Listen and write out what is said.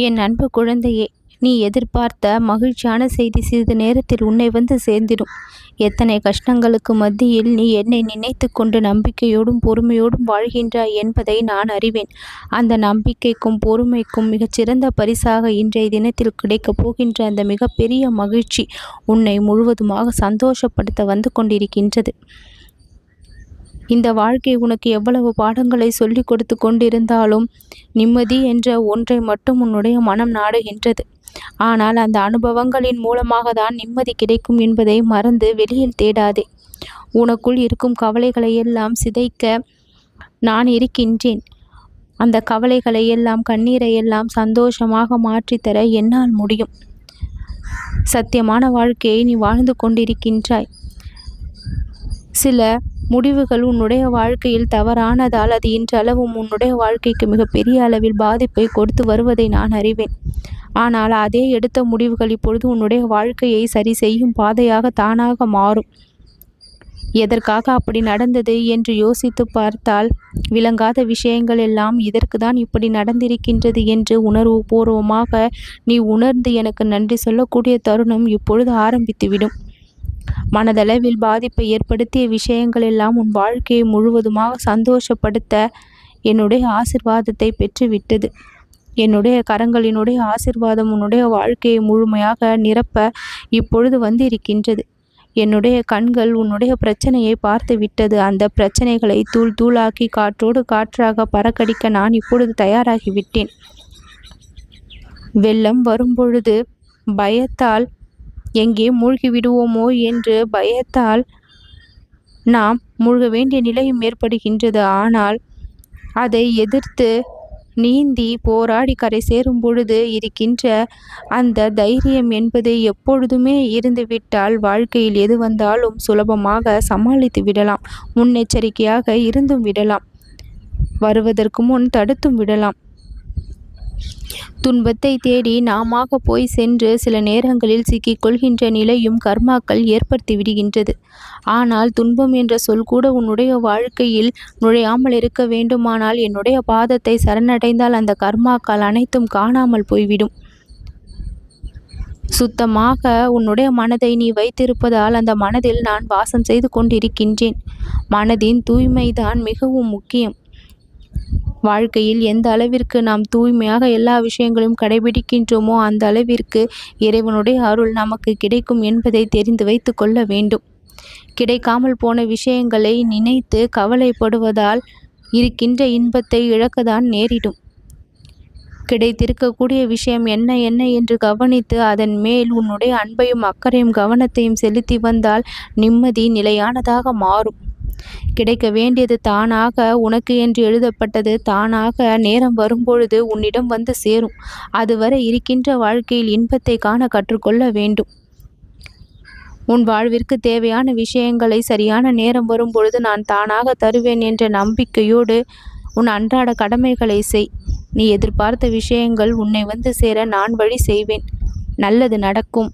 என் அன்பு குழந்தையே நீ எதிர்பார்த்த மகிழ்ச்சியான செய்தி சிறிது நேரத்தில் உன்னை வந்து சேர்ந்திடும். எத்தனை கஷ்டங்களுக்கு மத்தியில் நீ என்னை நினைத்து கொண்டு நம்பிக்கையோடும் பொறுமையோடும் வாழ்கின்றாய் என்பதை நான் அறிவேன். அந்த நம்பிக்கைக்கும் பொறுமைக்கும் மிகச்சிறந்த பரிசாக இன்றைய தினத்தில் கிடைக்கப் போகின்ற அந்த மிகப்பெரிய மகிழ்ச்சி உன்னை முழுவதுமாக சந்தோஷப்படுத்த வந்து கொண்டிருக்கின்றது. இந்த வாழ்க்கை உனக்கு எவ்வளவு பாடங்களை சொல்லிக் கொடுத்து கொண்டிருந்தாலும் நிம்மதி என்ற ஒன்றை மட்டும் உன்னுடைய மனம் நாடுகின்றது. ஆனால் அந்த அனுபவங்களின் மூலமாக தான் நிம்மதி கிடைக்கும் என்பதை மறந்து வெளியில் தேடாதே. உனக்குள் இருக்கும் கவலைகளை எல்லாம் சிதைக்க நான் இருக்கின்றேன். அந்த கவலைகளை எல்லாம் கண்ணீரை எல்லாம் சந்தோஷமாக மாற்றித்தர என்னால் முடியும். சத்தியமான வாழ்க்கையை நீ வாழ்ந்து கொண்டிருக்கின்றாய். சில முடிவுகள் உன்னுடைய வாழ்க்கையில் தவறானதால் அது இன்றளவும் உன்னுடைய வாழ்க்கைக்கு மிகப்பெரிய அளவில் பாதிப்பை கொடுத்து வருவதை நான் அறிவேன். ஆனால் அதே எடுத்த முடிவுகள் இப்பொழுது உன்னுடைய வாழ்க்கையை சரி செய்யும் பாதையாக தானாக மாறும். எதற்காக அப்படி நடந்தது என்று யோசித்து பார்த்தால் விளங்காத விஷயங்கள் எல்லாம் இதற்கு தான் இப்படி நடந்திருக்கின்றது என்று உணர்வு பூர்வமாக நீ உணர்ந்து எனக்கு நன்றி சொல்லக்கூடிய தருணம் இப்பொழுது ஆரம்பித்துவிடும். மனதளவில் பாதிப்பை ஏற்படுத்திய விஷயங்கள் எல்லாம் உன் வாழ்க்கையை முழுவதுமாக சந்தோஷப்படுத்த என்னுடைய ஆசிர்வாதத்தை பெற்றுவிட்டது. என்னுடைய கரங்களினுடைய ஆசிர்வாதம் உன்னுடைய வாழ்க்கையை முழுமையாக நிரப்ப இப்பொழுது வந்து இருக்கின்றது என்னுடைய கண்கள் உன்னுடைய பிரச்சனையை பார்த்து விட்டது அந்த பிரச்சனைகளை தூள் தூளாக்கி காற்றோடு காற்றாக பறக்கடிக்க நான் இப்பொழுது தயாராகிவிட்டேன். வெள்ளம் வரும்பொழுது பயத்தால் எங்கே மூழ்கி விடுவோமோ என்று பயத்தால் நாம் மூழ்க வேண்டிய நிலையும் ஏற்படுகின்றது. ஆனால் அதை எதிர்த்து நீந்தி போராடி கரை சேரும் பொழுது இருக்கின்ற அந்த தைரியம் என்பது எப்பொழுதுமே இருந்துவிட்டால் வாழ்க்கையில் எது வந்தாலும் சுலபமாக சமாளித்து விடலாம். முன்னெச்சரிக்கையாக இருந்தும் விடலாம். வருவதற்கு முன் தடுத்தும் விடலாம். துன்பத்தை தேடி நாமாக போய் சென்று சில நேரங்களில் சிக்கிக் கொள்கின்ற நிலையும் கர்மாக்கள் ஏற்படுத்தி விடுகின்றது. ஆனால் துன்பம் என்ற சொல் கூட உன்னுடைய வாழ்க்கையில் நுழையாமல் இருக்க வேண்டுமானால் என்னுடைய பாதத்தை சரணடைந்தால் அந்த கர்மாக்கள் அனைத்தும் காணாமல் போய்விடும். சுத்தமாக உன்னுடைய மனதை நீ வைத்திருப்பதால் அந்த மனதில் நான் வாசம் செய்து கொண்டிருக்கின்றேன். மனதின் தூய்மைதான் மிகவும் முக்கியம். வாழ்க்கையில் எந்த அளவிற்கு நாம் தூய்மையாக எல்லா விஷயங்களையும் கடைபிடிக்கின்றோமோ அந்த அளவிற்கு இறைவனுடைய அருள் நமக்கு கிடைக்கும் என்பதை தெரிந்து வைத்து கொள்ள வேண்டும். கிடைக்காமல் போன விஷயங்களை நினைத்து கவலைப்படுவதால் இருக்கின்ற இன்பத்தை இழக்கத்தான் நேரிடும். கிடைத்திருக்கக்கூடிய விஷயம் என்ன என்ன என்று கவனித்து அதன் மேல் உன்னுடைய அன்பையும் அக்கறையும் கவனத்தையும் செலுத்தி வந்தால் நிம்மதி நிலையானதாக மாறும். கிடைக்க வேண்டியது தானாக உனக்கு என்று எழுதப்பட்டது தானாக நேரம் வரும்பொழுது உன்னிடம் வந்து சேரும். அதுவரை இருக்கின்ற வாழ்க்கையில் இன்பத்தை காண கற்றுக்கொள்ள வேண்டும். உன் வாழ்விற்கு தேவையான விஷயங்களை சரியான நேரம் வரும்பொழுது நான் தானாக தருவேன் என்ற நம்பிக்கையோடு உன் அன்றாட கடமைகளை செய். நீ எதிர்பார்த்த விஷயங்கள் உன்னை வந்து சேர நான் வழி செய்வேன். நல்லது நடக்கும்.